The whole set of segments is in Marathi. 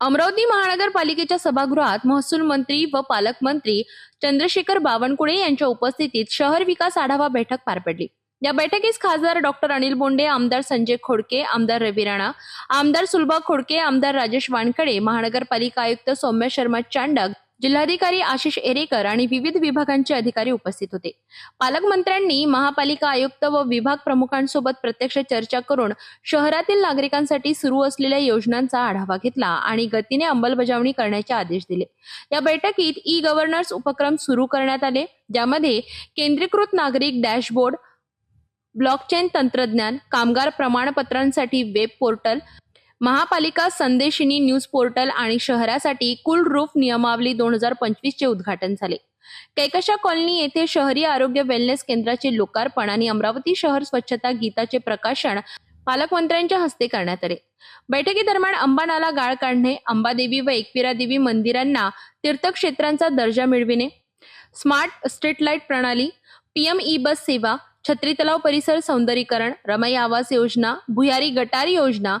अमरावती महानगरपालिकेच्या सभागृहात महसूल मंत्री व पालकमंत्री चंद्रशेखर बावनकुळे यांच्या उपस्थितीत शहर विकास आढावा बैठक पार पडली. या बैठकीस खासदार डॉक्टर अनिल बोंडे आमदार संजय खोडके आमदार रवी राणा आमदार सुलभा खोडके आमदार राजेश वानखडे महानगरपालिका आयुक्त सौम्य शर्मा चांडक जिल्हाधिकारी आशिष एरेकर आणि विविध विभागांचे अधिकारी उपस्थित होते. पालकमंत्र्यांनी महापालिका आयुक्त व विभाग प्रमुखांसोबत प्रत्यक्ष चर्चा करून शहरातील नागरिकांसाठी सुरू असलेल्या योजनांचा आढावा घेतला आणि गतीने अंमलबजावणी करण्याचे आदेश दिले. या बैठकीत ई गव्हर्नन्स उपक्रम सुरू करण्यात आले ज्यामध्ये केंद्रीकृत नागरिक डॅशबोर्ड ब्लॉकचेन तंत्रज्ञान कामगार प्रमाणपत्रांसाठी वेब पोर्टल महापालिका संदेशिनी न्यूज पोर्टल आणि शहरासाठी कुल रूफ नियमावली दोन हजार पंचवीस चे उद्घाटन झाले. कैकशा कॉलनी येथे शहरी आरोग्य वेलनेस केंद्राचे लोकार्पण आणि अमरावती शहर स्वच्छता गीताचे प्रकाशन पालकमंत्र्यांच्या हस्ते करण्यात आले. बैठकीदरम्यान अंबानाला गाळ काढणे अंबादेवी व एकविरा देवी मंदिरांना तीर्थक्षेत्रांचा दर्जा मिळविणे स्मार्ट स्ट्रीट लाइट प्रणाली पीएम ई बस सेवा छत्री तलाव परिसर सौंदर्यीकरण रमई आवास योजना भुयारी गटारी योजना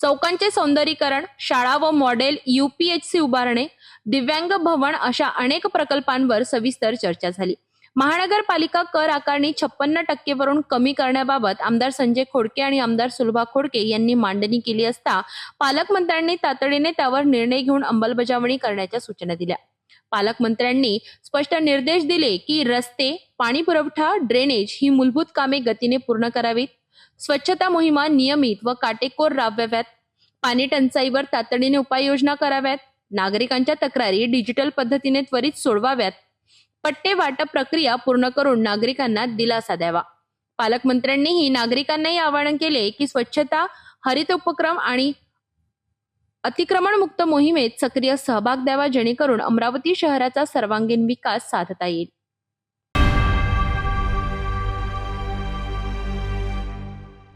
चौकांचे सौंदर्यीकरण शाळा व मॉडेल युपीएचसी उभारणे दिव्यांग भवन अशा अनेक प्रकल्पांवर सविस्तर चर्चा झाली. महानगरपालिका कर आकारणी छप्पन्न टक्केवरून कमी करण्याबाबत आमदार संजय खोडके आणि आमदार सुलभा खोडके यांनी मांडणी केली असता पालकमंत्र्यांनी तातडीने त्यावर निर्णय घेऊन अंमलबजावणी करण्याच्या सूचना दिल्या. पालकमंत्र्यांनी स्पष्ट निर्देश दिले की रस्ते पाणी पुरवठा ड्रेनेज ही मूलभूत कामे गतीने पूर्ण करावीत. स्वच्छता मोहिमा नियमित व काटेकोर राबवाव्यात. पाणी टंचाईवर तातडीने उपाययोजना कराव्यात. नागरिकांच्या तक्रारी डिजिटल पद्धतीने त्वरित सोडवाव्यात. पट्टे वाटप प्रक्रिया पूर्ण करून नागरिकांना दिलासा द्यावा. पालकमंत्र्यांनीही नागरिकांनाही आवाहन केले की स्वच्छता हरित उपक्रम आणि अतिक्रमणमुक्त मोहिमेत सक्रिय सहभाग द्यावा जेणेकरून अमरावती शहराचा सर्वांगीण विकास साधता येईल.